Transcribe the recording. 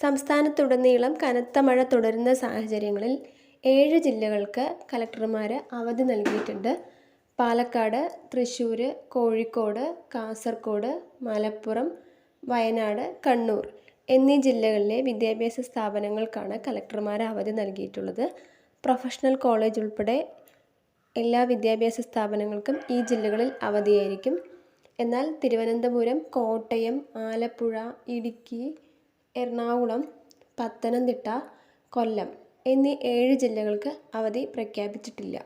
സംസ്ഥാനത്തുടനീളം കനത്ത മഴ തുടരുന്ന സാഹചര്യങ്ങളിൽ ഏഴ് ജില്ലകൾക്ക് കലക്ടർമാർ അവധി നൽകിയിട്ടുണ്ട്. പാലക്കാട് തൃശ്ശൂർ കോഴിക്കോട് കാസർഗോഡ് മലപ്പുറം വയനാട് കണ്ണൂർ എന്നീ ജില്ലകളിലെ വിദ്യാഭ്യാസ സ്ഥാപനങ്ങൾക്കാണ് കലക്ടർമാർ അവധി നൽകിയിട്ടുള്ളത്. പ്രൊഫഷണൽ കോളേജ് ഉൾപ്പെടെ എല്ലാ വിദ്യാഭ്യാസ സ്ഥാപനങ്ങൾക്കും ഈ ജില്ലകളിൽ അവധിയായിരിക്കും. എന്നാൽ തിരുവനന്തപുരം കോട്ടയം ആലപ്പുഴ ഇടുക്കി എറണാകുളം പത്തനംതിട്ട കൊല്ലം എന്നീ ഏഴ് ജില്ലകൾക്ക് അവധി പ്രഖ്യാപിച്ചിട്ടില്ല.